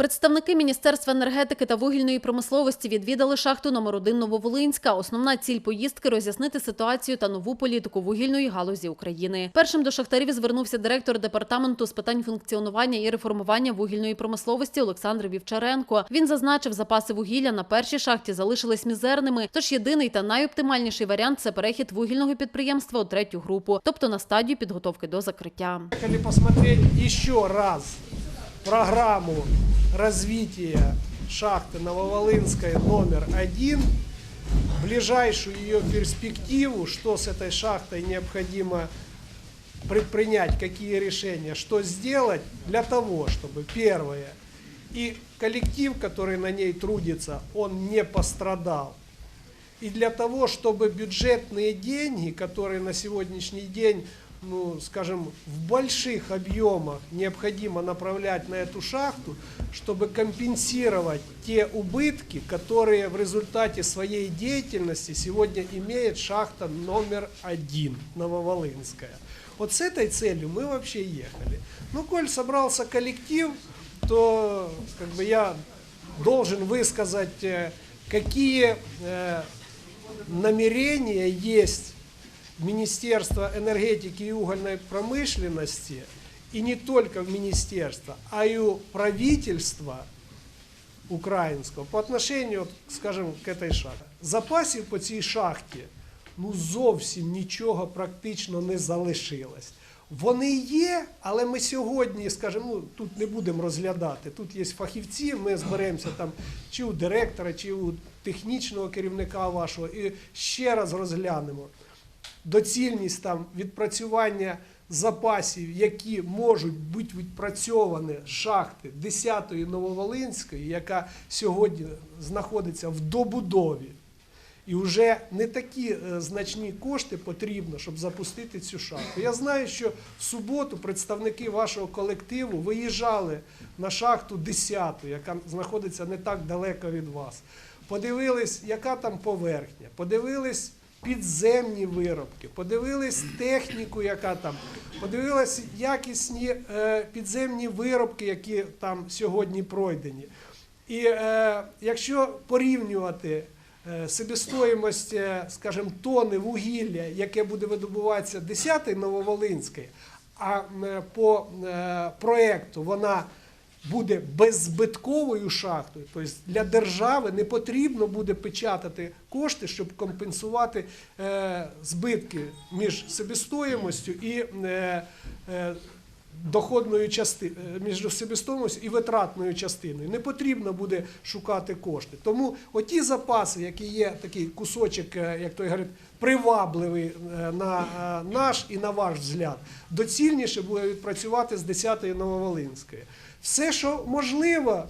Представники Міністерства енергетики та вугільної промисловості відвідали шахту номер 1 Нововолинська. Основна ціль поїздки роз'яснити ситуацію та нову політику вугільної галузі України. Першим до шахтарів звернувся директор департаменту з питань функціонування і реформування вугільної промисловості Олександр Вівчаренко. Він зазначив, запаси вугілля на першій шахті залишились мізерними. Тож єдиний та найоптимальніший варіант це перехід вугільного підприємства у третю групу, тобто на стадію підготовки до закриття. Хотели посмотреть еще раз программу развития шахты Нововолынской номер один, ближайшую ее перспективу, что с этой шахтой необходимо предпринять, какие решения, что сделать для того, чтобы первое, и коллектив, который на ней трудится, он не пострадал. И для того, чтобы бюджетные деньги, которые на сегодняшний день, ну, скажем, в больших объемах необходимо направлять на эту шахту, чтобы компенсировать те убытки, которые в результате своей деятельности сегодня имеет шахта номер один Нововолынская. Вот с этой целью мы вообще ехали. Ну, коль собрался коллектив, то как бы я должен высказать, э, какие э, намерения есть Министерства энергетики и угольной промышленности, и не только в министерство, а и у правительства українського по отношению, от, скажімо, к этой шахті. Запасів по цій шахті ну зовсім нічого практично не залишилось. Вони є, але ми сьогодні, скажімо, ну, тут не будемо розглядати. Тут є фахівці, ми зберемося там чи у директора, чи у технічного керівника вашого, і ще раз розглянемо доцільність там відпрацювання запасів, які можуть бути відпрацьовані з шахти 10-ї Нововолинської, яка сьогодні знаходиться в добудові. І вже не такі е, значні кошти потрібно, щоб запустити цю шахту. Я знаю, що в суботу представники вашого колективу виїжджали на шахту 10, яка знаходиться не так далеко від вас. Подивились, яка там поверхня, подивились підземні виробки, подивились техніку, яка там, подивились якісні е, підземні виробки, які там сьогодні пройдені. І е, якщо порівнювати е, себестоїмость, е, скажімо, тони вугілля, яке буде видобуватися 10-ї Нововолинської, а по проекту вона буде беззбитковою шахтою, тобто для держави не потрібно буде печатати кошти, щоб компенсувати е, збитки між себестоїмостю і е, е, доходною частиною, між себестоїмостю і витратною частиною. Не потрібно буде шукати кошти. Тому оті запаси, які є такий кусочок, як той говорить, привабливий на наш і на ваш взгляд, доцільніше буде відпрацювати з 10-ї Нововолинської. Все, що можливо,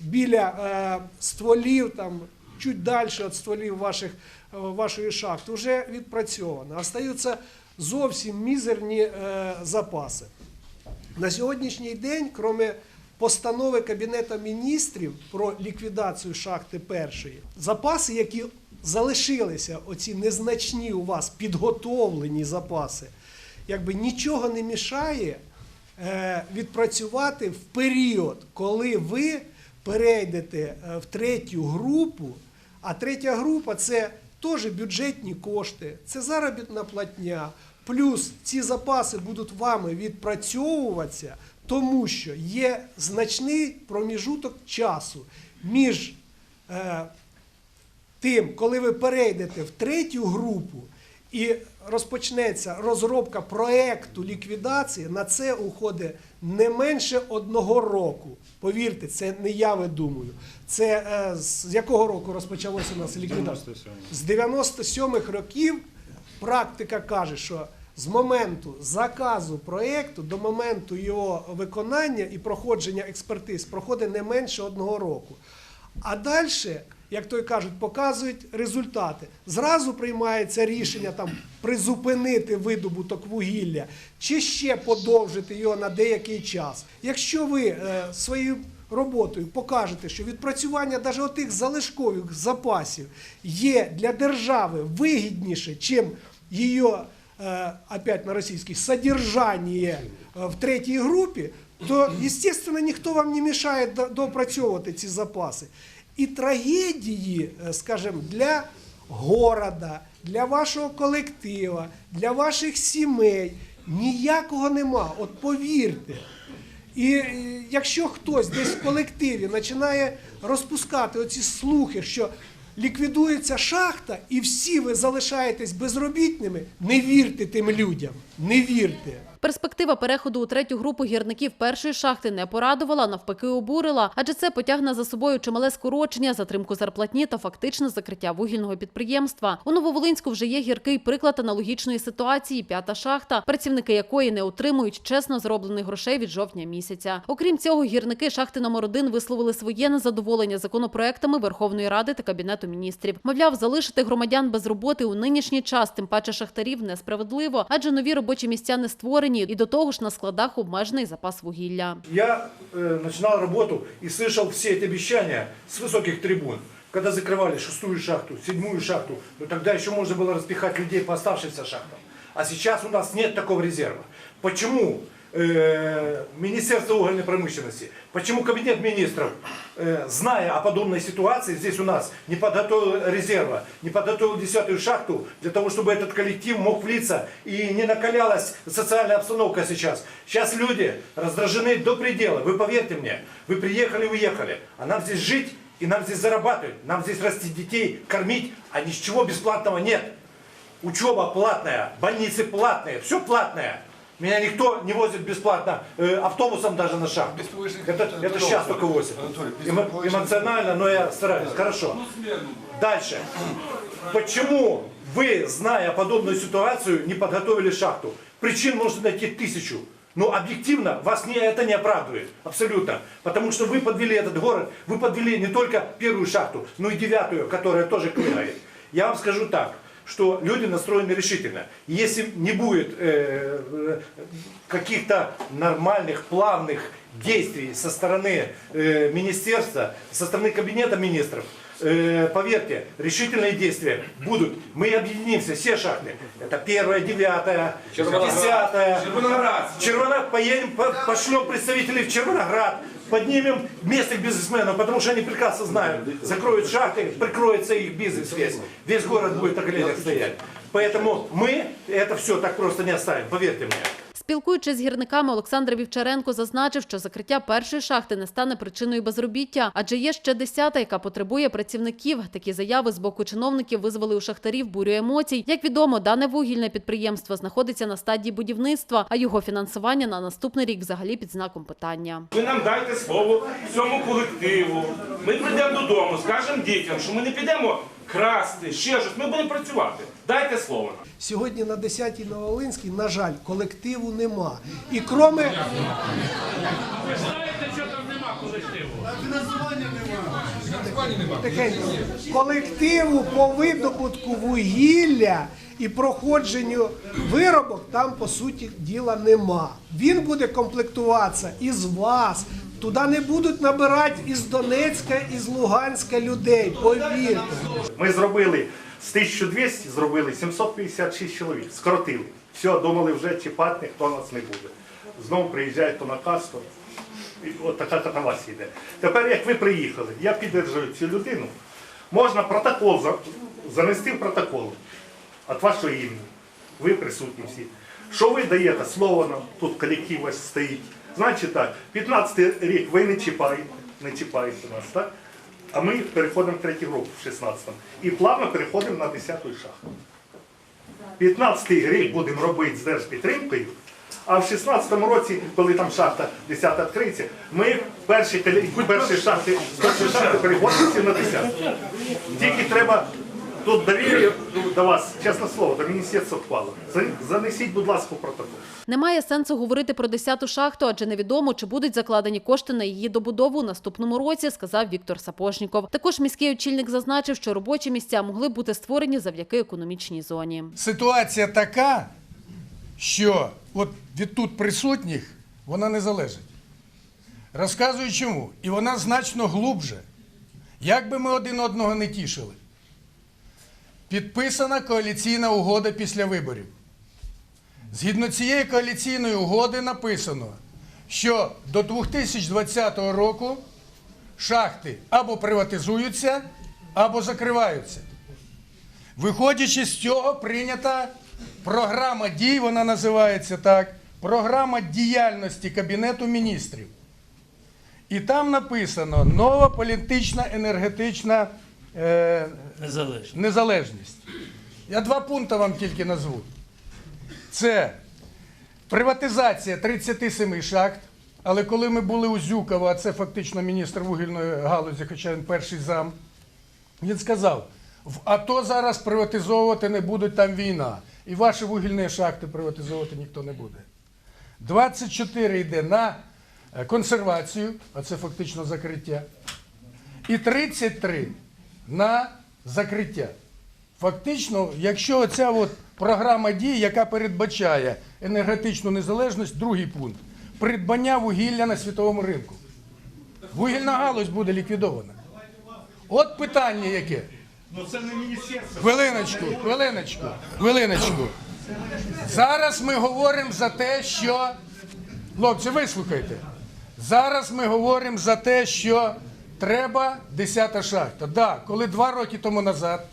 біля е, стволів, там, чуть далі від стволів ваших, е, вашої шахти, вже відпрацьовано. Остаються зовсім мізерні е, запаси. На сьогоднішній день, крім постанови Кабінету міністрів про ліквідацію шахти першої, запаси, які залишилися, оці незначні у вас підготовлені запаси, якби нічого не мішає відпрацювати в період, коли ви перейдете е, в третю групу, а третя група це теж бюджетні кошти, це заробітна платня. Плюс ці запаси будуть вами відпрацьовуватися, тому що є значний проміжуток часу між е, тим, коли ви перейдете в третю групу і розпочнеться розробка проекту ліквідації, на це уходить не менше одного року. Повірте, це не я видумую. Це е, з якого року розпочалося у нас ліквідація? З 97-х років практика каже, що з моменту заказу проєкту до моменту його виконання і проходження експертиз проходить не менше одного року. А далі, як той кажуть, показують результати. Зразу приймається рішення там призупинити видобуток вугілля чи ще подовжити його на деякий час. Якщо ви е, своєю роботою покажете, що відпрацювання навіть отих залишкових запасів є для держави вигідніше, чим її, е, опять на російській, содержання е, в третій групі, то, естественно, ніхто вам не мішає до- доопрацьовувати ці запаси. І трагедії, е, скажімо, для города, для вашого колектива, для ваших сімей ніякого нема. От повірте. І е, якщо хтось десь в колективі починає розпускати оці слухи, що ліквідується шахта, і всі ви залишаєтесь безробітними, не вірте тим людям, не вірте. Перспектива переходу у третю групу гірників першої шахти не порадувала, навпаки, обурила, адже це потягне за собою чимале скорочення, затримку зарплатні та фактичне закриття вугільного підприємства. У Нововолинську вже є гіркий приклад аналогічної ситуації. П'ята шахта, працівники якої не отримують чесно зроблених грошей від жовтня місяця. Окрім цього, гірники шахти номер 1 висловили своє незадоволення законопроектами Верховної Ради та Кабінету міністрів. Мовляв, залишити громадян без роботи у нинішній час, тим паче шахтарів, несправедливо, адже нові робочі місця не створені, і до того ж на складах обмежений запас вугілля. Я э, начинал работу и слышал все эти обещания с высоких трибун. Когда закрывали шестую шахту, седьмую шахту, ну тогда еще можно было распихать людей по оставшимся шахтам. А сейчас у нас нет такого резерва. Почему Э, Министерство угольной промышленности, почему Кабинет министров, зная о подобной ситуации здесь у нас, не подготовил резерва, не подготовил десятую шахту для того, чтобы этот коллектив мог влиться и не накалялась социальная обстановка сейчас. Сейчас люди раздражены до предела. Вы поверьте мне, вы приехали, уехали, а нам здесь жить и нам здесь зарабатывать, нам здесь расти детей, кормить, а ничего бесплатного нет. Учеба платная, больницы платные, все платное. Меня никто не возит бесплатно, э, автобусом даже на шаг. Это, это сейчас только возят. Эмо- эмоционально, но я стараюсь. Хорошо. Дальше. Почему вы, зная подобную ситуацию, не подготовили шахту? Причин можно найти тысячу. Но объективно вас не, это не оправдывает. Абсолютно. Потому что вы подвели этот город, вы подвели не только первую шахту, но и девятую, которая тоже клинает. Я вам скажу так, что люди настроены решительно. Если не будет э, э, каких-то нормальных, плавных действий со стороны э, министерства, со стороны кабинета министров, э, поверьте, решительные действия будут. Мы объединимся, все шахты. Это первая, девятая, десятая. Червоноград. Червоноград, поедем, по- пошлем представителей в Червоноград, поднимем местных бизнесменов, потому что они прекрасно знают, закроют шахты, прикроется их бизнес весь. Весь город будет на коленях стоять. Поэтому мы это все так просто не оставим, поверьте мне. Спілкуючись з гірниками, Олександр Вівчаренко зазначив, що закриття першої шахти не стане причиною безробіття, адже є ще десята, яка потребує працівників. Такі заяви з боку чиновників визвали у шахтарів бурю емоцій. Як відомо, дане вугільне підприємство знаходиться на стадії будівництва, а його фінансування на наступний рік взагалі під знаком питання. Ви нам дайте слово всьому колективу. Ми прийдемо додому, скажемо дітям, що ми не підемо красти, ще щось. Ми будемо працювати. Дайте слово. Сьогодні на 10-й Новолинській, на жаль, колективу нема. І кроме ви знаєте, що там немає колективу. Фінансування Тихенько. колективу по видобутку вугілля і проходженню виробок там по суті діла нема. Він буде комплектуватися із вас. Туди не будуть набирати із Донецька, із Луганська людей. Повірте. Ми зробили з 1200 зробили 756 чоловік, скоротили. Все, думали, вже чіпати ніхто нас не буде. Знову приїжджають то на касту. От така катавасія йде. Тепер, як ви приїхали, я підтримую цю людину. Можна протокол занести в протокол від вашого імені. Ви присутні всі. Що ви даєте? Слово нам, тут колектив ось стоїть. Значить так, 15 рік ви не чіпаєте, не чіпаєте нас, так? А ми переходимо в третій групу в 16-му. І плавно переходимо на 10-ту шахту. 15-й рік будемо робити з держпідтримкою, а в 16-му році, коли там шахта 10 відкриється, ми перші, перші шахти, з шахти переходимо на 10. Тільки треба тут довір'я до вас, чесне слово, до міністерства впало. Занесіть, будь ласка, протокол. Немає сенсу говорити про 10-ту шахту, адже невідомо, чи будуть закладені кошти на її добудову у наступному році, сказав Віктор Сапожніков. Також міський очільник зазначив, що робочі місця могли бути створені завдяки економічній зоні. ситуація така, що от від тут присутніх вона не залежить. Розказую чому. І вона значно глубже. Як би ми один одного не тішили. Підписана коаліційна угода після виборів. Згідно цієї коаліційної угоди написано, що до 2020 року шахти або приватизуються, або закриваються. Виходячи з цього, прийнята програма дій, вона називається так, програма діяльності Кабінету міністрів. І там написано нова політична енергетична е, Незалежно. незалежність. Я два пункти вам тільки назву. Це приватизація 37 шахт. Але коли ми були у Зюкова, а це фактично міністр вугільної галузі, хоча він перший зам, він сказав: в АТО зараз приватизовувати не будуть, там війна. І ваші вугільні шахти приватизовувати ніхто не буде. 24 йде на е, консервацію, а це фактично закриття. І 33 на закриття. Фактично, якщо оця от програма дій, яка передбачає енергетичну незалежність, другий пункт придбання вугілля на світовому ринку. Вугільна галузь буде ліквідована. От питання яке. Ну це не міністерство. Хвилиночку, хвилиночку, хвилиночку. Зараз ми говоримо за те, що. Хлопці, вислухайте. Зараз ми говоримо за те, що треба 10 шахта. Да, коли два роки тому назад,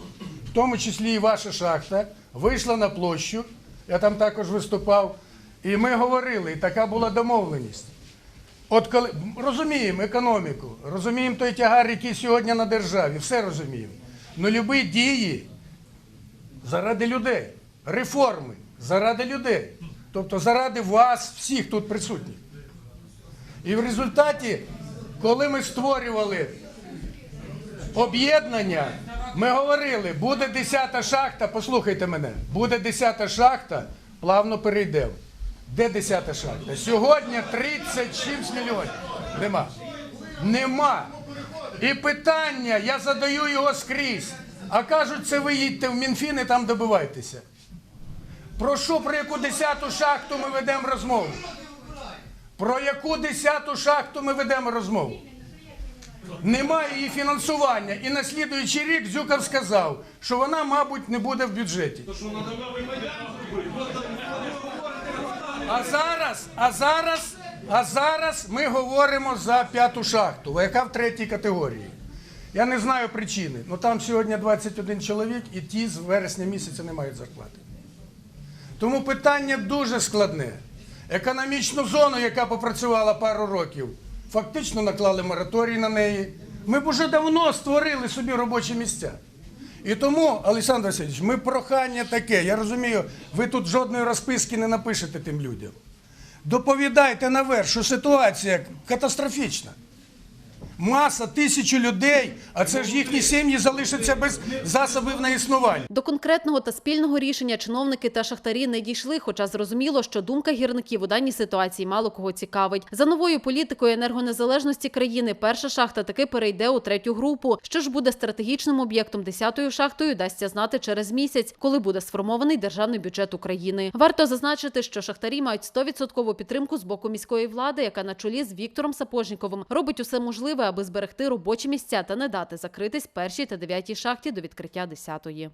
в тому числі і ваша шахта, вийшла на площу, я там також виступав, і ми говорили, і така була домовленість. От коли розуміємо економіку, розуміємо той тягар, який сьогодні на державі, все розуміємо. Ну любі дії заради людей, реформи заради людей, тобто заради вас, всіх тут присутніх. І в результаті, коли ми створювали об'єднання, ми говорили, буде 10 шахта, послухайте мене, буде 10 шахта, плавно перейдемо. Де 10 шахта? Сьогодні 36 мільйонів. Нема. Нема. І питання, я задаю його скрізь. А кажуть, це ви їдьте в Мінфін і там добивайтеся. Про що, про яку 10-ту шахту ми ведемо розмову? Про яку 10 шахту ми ведемо розмову? Немає її фінансування. І на слідуючий рік Зюков сказав, що вона, мабуть, не буде в бюджеті. А зараз, а зараз, а зараз ми говоримо за п'яту шахту, яка в третій категорії. Я не знаю причини. Ну там сьогодні 21 чоловік і ті з вересня місяця не мають зарплати. Тому питання дуже складне. Економічну зону, яка попрацювала пару років, фактично наклали мораторій на неї. Ми б уже давно створили собі робочі місця. І тому, Олександр Васильович, ми прохання таке. Я розумію, ви тут жодної розписки не напишете тим людям. Доповідайте наверх, що ситуація катастрофічна. Маса, тисячі людей, а це ж їхні сім'ї залишаться без засобів на існування. До конкретного та спільного рішення чиновники та шахтарі не дійшли, хоча зрозуміло, що думка гірників у даній ситуації мало кого цікавить. За новою політикою енергонезалежності країни перша шахта таки перейде у третю групу. Що ж буде стратегічним об'єктом десятою шахтою, дасться знати через місяць, коли буде сформований державний бюджет України. Варто зазначити, що шахтарі мають 100% підтримку з боку міської влади, яка на чолі з Віктором Сапожніковим робить усе можливе, аби зберегти робочі місця та не дати закритись першій та дев'ятій шахті до відкриття десятої.